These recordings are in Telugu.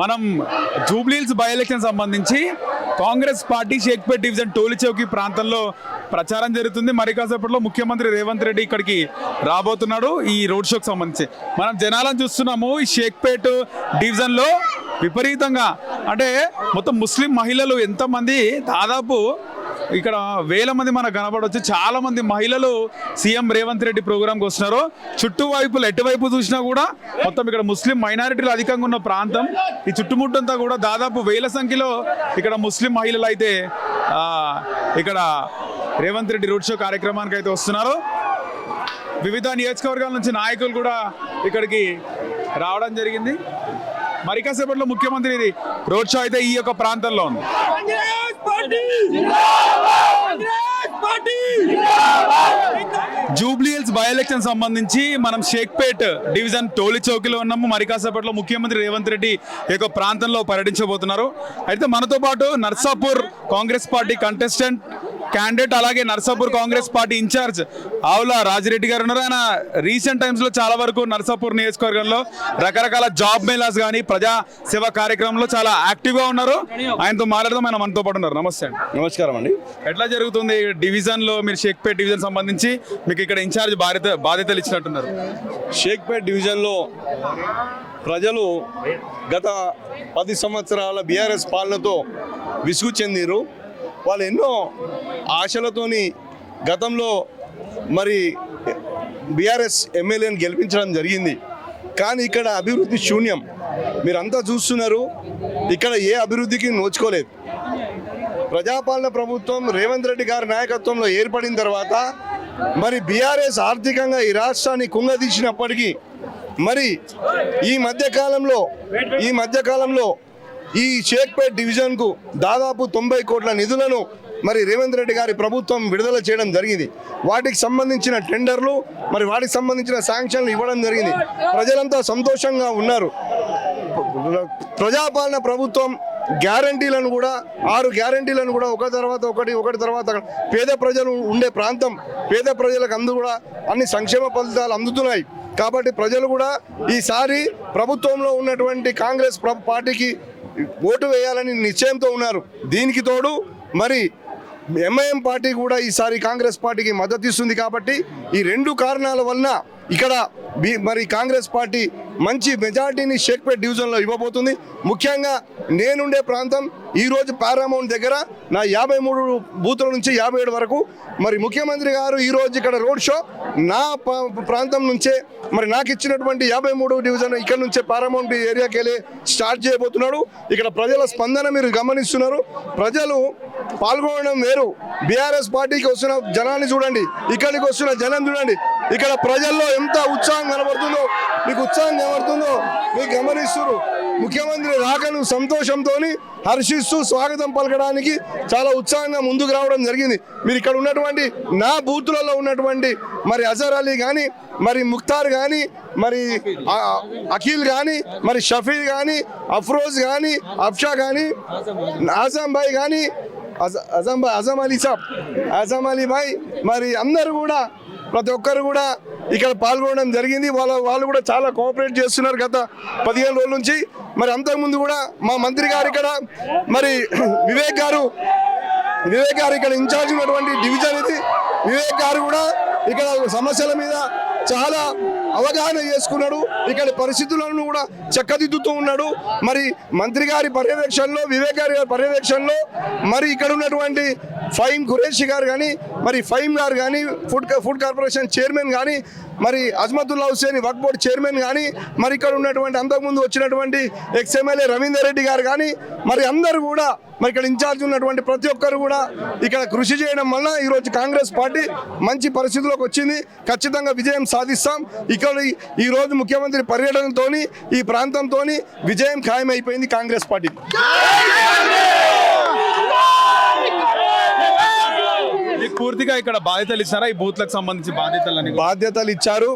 మనం జూబ్లీల్స్ బై ఎలక్షన్ సంబంధించి కాంగ్రెస్ పార్టీ షేక్పేట్ డివిజన్ టోలిచౌకి ప్రాంతంలో ప్రచారం జరుగుతుంది. మరి కాసేపట్లో ముఖ్యమంత్రి రేవంత్ రెడ్డి ఇక్కడికి రాబోతున్నాడు ఈ రోడ్ షోకి సంబంధించి. మనం జనాలను చూస్తున్నాము ఈ షేక్పేట్ డివిజన్లో విపరీతంగా. అంటే మొత్తం ముస్లిం మహిళలు ఎంతమంది దాదాపు ఇక్కడ వేల మంది మనకు కనబడవచ్చు చాలా మంది మహిళలు సీఎం రేవంత్ రెడ్డి ప్రోగ్రామ్కి వస్తున్నారు. చుట్టువైపులు ఎటువైపు చూసినా కూడా మొత్తం ఇక్కడ ముస్లిం మైనారిటీలు అధికంగా ఉన్న ప్రాంతం. ఈ చుట్టుముట్టంతా కూడా దాదాపు వేల సంఖ్యలో ఇక్కడ ముస్లిం మహిళలు అయితే ఇక్కడ రేవంత్ రెడ్డి రోడ్ షో కార్యక్రమానికి అయితే వస్తున్నారు. వివిధ నియోజకవర్గాల నుంచి నాయకులు కూడా ఇక్కడికి రావడం జరిగింది. మరికాసేపట్లో ముఖ్యమంత్రి ఇది రోడ్ షో అయితే ఈ యొక్క ప్రాంతంలో ఉంది. Congress party! Congress party! Jubilee Hills by election సంబంధించి మనం షేక్పేట్ డివిజన్ టోలి చౌకీలో ఉన్నాము. మరి కాసేపట్లో ముఖ్యమంత్రి రేవంత్ రెడ్డి ఈ యొక్క ప్రాంతంలో పర్యటించబోతున్నారు. అయితే మనతో పాటు Narsapur Congress party contestant candidate అలాగే నర్సాపూర్ కాంగ్రెస్ పార్టీ ఇన్ఛార్జ్ ఆవుల రాజిరెడ్డి గారు ఉన్నారు. ఆయన రీసెంట్ టైమ్స్లో చాలా వరకు నర్సాపూర్ నియోజకవర్గంలో రకరకాల జాబ్ మేళాస్ కానీ ప్రజా సేవ కార్యక్రమంలో చాలా యాక్టివ్గా ఉన్నారు. ఆయనతో మాట్లాడదాం. ఆయన మనతో పాటు ఉన్నారు. నమస్తే అండి. నమస్కారం అండి. ఎట్లా జరుగుతుంది డివిజన్లో? మీరు షేక్పేట్ డివిజన్ సంబంధించి మీకు ఇక్కడ ఇన్ఛార్జ్ బాధ్యత బాధ్యతలు ఇచ్చినట్టున్నారు. షేక్పేట్ డివిజన్లో ప్రజలు గత పది సంవత్సరాల బీఆర్ఎస్ పాలనతో విసుగు చెందిరు వాళ్ళు ఎన్నో ఆశలతోని గతంలో మరి బీఆర్ఎస్ ఎమ్మెల్యేని గెలిపించడం జరిగింది. కానీ ఇక్కడ అభివృద్ధి శూన్యం. మీరంతా చూస్తున్నారు ఇక్కడ ఏ అభివృద్ధికి నోచుకోలేదు. ప్రజాపాలన ప్రభుత్వం రేవంత్ రెడ్డి గారి నాయకత్వంలో ఏర్పడిన తర్వాత మరి బీఆర్ఎస్ ఆర్థికంగా ఈ రాష్ట్రాన్ని కుంగదీసినప్పటికీ మరి ఈ మధ్యకాలంలో ఈ మధ్యకాలంలో ఈ షేక్పేట్ డివిజన్కు దాదాపు తొంభై కోట్ల నిధులను మరి రేవంత్ రెడ్డి గారి ప్రభుత్వం విడుదల చేయడం జరిగింది. వాటికి సంబంధించిన టెండర్లు మరి వాటికి సంబంధించిన శాంక్షన్లు ఇవ్వడం జరిగింది. ప్రజలంతా సంతోషంగా ఉన్నారు. ప్రజాపాలన ప్రభుత్వం గ్యారంటీలను కూడా ఆరు గ్యారంటీలను కూడా ఒక తర్వాత ఒకటి ఒకటి తర్వాత పేద ప్రజలు ఉండే ప్రాంతం పేద ప్రజలకు అందు కూడా అన్ని సంక్షేమ ఫలితాలు అందుతున్నాయి. కాబట్టి ప్రజలు కూడా ఈసారి ప్రభుత్వంలో ఉన్నటువంటి కాంగ్రెస్ ప్ర- పార్టీకి ఓటు వేయాలని నిశ్చయంతో ఉన్నారు. దీనికి తోడు మరి ఎంఐఎం పార్టీ కూడా ఈసారి కాంగ్రెస్ పార్టీకి మద్దతు ఇస్తుంది కాబట్టి ఈ రెండు కారణాల వలన ఇక్కడ బి మరి కాంగ్రెస్ పార్టీ మంచి మెజార్టీని షేక్పేట్ డివిజన్లో ఇవ్వబోతుంది. ముఖ్యంగా నేనుండే ప్రాంతం ఈరోజు పారామౌంట్ దగ్గర నా యాభై మూడు బూతుల నుంచి యాభై ఏడు వరకు. మరి ముఖ్యమంత్రి గారు ఈరోజు ఇక్కడ రోడ్ షో నా ప్రాంతం నుంచే మరి నాకు ఇచ్చినటువంటి యాభై మూడు డివిజన్ ఇక్కడ నుంచే పారామౌంట్ ఏరియాకి వెళ్ళి స్టార్ట్ చేయబోతున్నాడు. ఇక్కడ ప్రజల స్పందన మీరు గమనిస్తున్నారు. ప్రజలు పాల్గొనడం వేరు. బీఆర్ఎస్ పార్టీకి వస్తున్న జనాన్ని చూడండి. ఇక్కడికి వస్తున్న జనం చూడండి. ఇక్కడ ప్రజల్లో ఎంత ఉత్సాహం కనబడుతుందో మీకు ఉత్సాహం కనబడుతుందో మీకు గమనిస్తున్నారు ముఖ్యమంత్రి రాకను సంతోషంతో హర్షిస్తూ స్వాగతం పలకడానికి చాలా ఉత్సాహంగా ముందుకు రావడం జరిగింది. మీరు ఇక్కడ ఉన్నటువంటి నా బూతులలో ఉన్నటువంటి మరి అజర్ అలీ కానీ మరి ముక్తార్ కానీ మరి అఖిల్ కానీ మరి షఫీర్ కానీ అఫ్రోజ్ కానీ అఫ్షా కానీ ఆజాం భాయ్ కానీ అజ- అజం భాయ్ అజం అలీ సాబ్ అజం అలీ భాయ్ మరి అందరూ కూడా ప్రతి ఒక్కరు కూడా ఇక్కడ పాల్గొనడం జరిగింది. వాళ్ళ వాళ్ళు కూడా చాలా కోఆపరేట్ చేస్తున్నారు గత పదిహేను రోజుల నుంచి. మరి అంతకుముందు కూడా మా మంత్రి గారు ఇక్కడ మరి వివేక్ గారు వివేక్ గారు ఇక్కడ ఇన్ఛార్జ్ ఉన్నటువంటి డివిజన్ ఇది. వివేక్ గారు కూడా ఇక్కడ సమస్యల మీద చాలా అవగాహన చేసుకున్నాడు. ఇక్కడ పరిస్థితులను కూడా చక్కదిద్దుతూ ఉన్నాడు. మరి మంత్రి గారి పర్యవేక్షణలో వివేక్ గారి పర్యవేక్షణలో మరి ఇక్కడ ఉన్నటువంటి ఫైమ్ ఖురేషి గారు కానీ మరి ఫైమ్ గారు కానీ ఫుడ్ ఫుడ్ కార్పొరేషన్ చైర్మన్ కానీ మరి అజ్మతుల్లా హుసేన్ వక్ బోర్డ్ చైర్మన్ కానీ మరి ఇక్కడ ఉన్నటువంటి అంతకుముందు వచ్చినటువంటి ఎక్స్ ఎమ్మెల్యే రవీందర్ రెడ్డి గారు కానీ మరి అందరూ కూడా మరి ఇక్కడ ఇన్ఛార్జ్ ఉన్నటువంటి ప్రతి ఒక్కరు కూడా ఇక్కడ కృషి చేయడం వలన ఈరోజు కాంగ్రెస్ పార్టీ మంచి పరిస్థితిలోకి వచ్చింది. ఖచ్చితంగా విజయం సాధిస్తాం. ఇక్కడ ఈరోజు ముఖ్యమంత్రి పర్యటనతో ఈ ప్రాంతంతో విజయం ఖాయమైపోయింది కాంగ్రెస్ పార్టీ మీకు పూర్తిగా ఇక్కడ బాధ్యతలు ఇచ్చారా? ఈ బూత్లకు సంబంధించి బాధ్యతలని బాధ్యతలు ఇచ్చారు.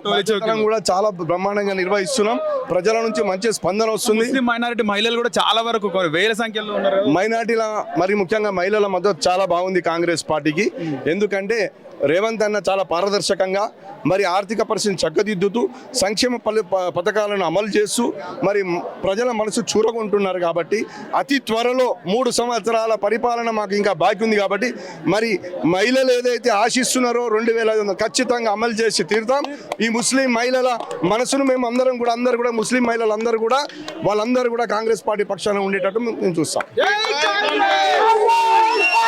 కూడా చాలా బ్రహ్మాండంగా నిర్వహిస్తున్నాం. ప్రజల నుంచి మంచి స్పందన వస్తుంది. మైనారిటీ మహిళలు కూడా చాలా వరకు వేల సంఖ్యలో ఉన్నారు. మైనార్టీల మరి ముఖ్యంగా మహిళల మద్దతు చాలా బాగుంది కాంగ్రెస్ పార్టీకి. ఎందుకంటే రేవంత్ అన్న చాలా పారదర్శకంగా మరి ఆర్థిక పరిస్థితిని చక్కదిద్దుతూ సంక్షేమ పలు ప- పథకాలను అమలు చేస్తూ మరి ప్రజల మనసు చూరగొంటున్నారు కాబట్టి అతి త్వరలో మూడు సంవత్సరాల పరిపాలన మాకు ఇంకా బాకీ ఉంది కాబట్టి మరి మహిళలు ఏదైతే ఆశిస్తున్నారో రెండు వేల ఐదు వందలు ఖచ్చితంగా అమలు చేసి తీరుతాం. ఈ ముస్లిం మహిళల మనసును మేము అందరం కూడా అందరు కూడా ముస్లిం మహిళలు అందరూ కూడా వాళ్ళందరూ కూడా కాంగ్రెస్ పార్టీ పక్షాన ఉండేటట్టు మేము చూస్తాం.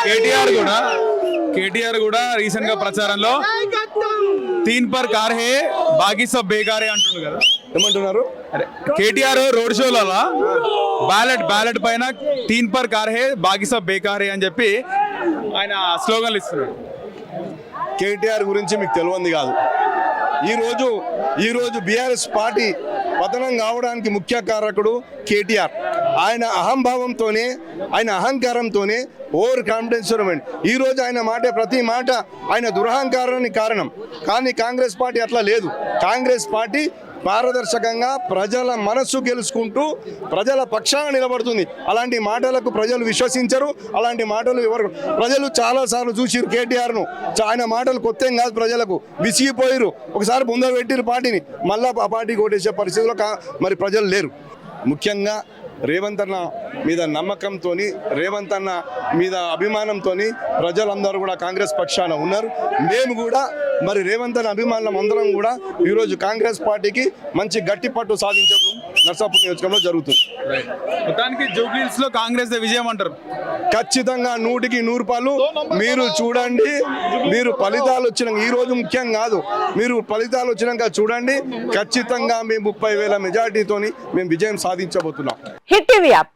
కేటీఆర్ కూడా కేటీఆర్ కూడా రీసెంట్గా ప్రచారంలో. తీన్ పర్ కార్ హే బాకీ సబ్ బేకారే అంటుండు కదా. ఏమంటున్నారు? కేటీఆర్ రోడ్ షోలో బ్యాలెట్ బ్యాలెట్ పైన తీన్ పర్ కార్ హే బాకీ సబ్ బేకారే అని చెప్పి ఆయన స్లోగన్లు ఇస్తున్నాడు కేటీఆర్ గురించి మీకు తెలియంది కాదు. ఈరోజు ఈరోజు బీఆర్ఎస్ పార్టీ పతనం కావడానికి ముఖ్య కారకుడు కేటీఆర్. ఆయన అహంభావంతోనే ఆయన అహంకారంతోనే ఓవర్ కాన్ఫిడెన్స్ ఈ రోజు ఆయన మాట ప్రతి మాట ఆయన దురహంకారానికి కారణం. కానీ కాంగ్రెస్ పార్టీ అట్లా లేదు. కాంగ్రెస్ పార్టీ పారదర్శకంగా ప్రజల మనస్సు గెలుచుకుంటూ ప్రజల పక్షాన నిలబడుతుంది. అలాంటి మాటలకు ప్రజలు విశ్వసించరు. అలాంటి మాటలు ఎవరు ప్రజలు చాలాసార్లు చూసిరు కేటీఆర్ను. చా- ఆయన మాటలు కొత్త కాదు ప్రజలకు. విసిగిపోయారు ఒకసారి ముందర పెట్టిరు పార్టీని. మళ్ళా ఆ పార్టీ కొట్టేసే పరిస్థితిలో కా- మరి ప్రజలు లేరు. ముఖ్యంగా రేవంత్ అన్న మీద నమ్మకంతో రేవంత్ అన్న మీద అభిమానంతో ప్రజలందరూ కూడా కాంగ్రెస్ పక్షాన ఉన్నారు. మేము కూడా మరి రేవంత్ అన్న అభిమానులం అందరం కూడా ఈరోజు కాంగ్రెస్ పార్టీకి మంచి గట్టి పట్టు సాధించడం నర్సాపూర్ నియోజకవర్గంలో జరుగుతుంది. మొత్తానికి జూబ్లీస్లో కాంగ్రెస్ దే విజయం అంటారు. ఖచ్చితంగా నూటికి నూరు పాలు. మీరు చూడండి మీరు ఫలితాలు వచ్చిన ఈ రోజు ముఖ్యం కాదు మీరు ఫలితాలు వచ్చినాక చూడండి ఖచ్చితంగా మేము ముప్పై వేల మెజార్టీతోని మేము విజయం సాధించబోతున్నాం. Hit TV app.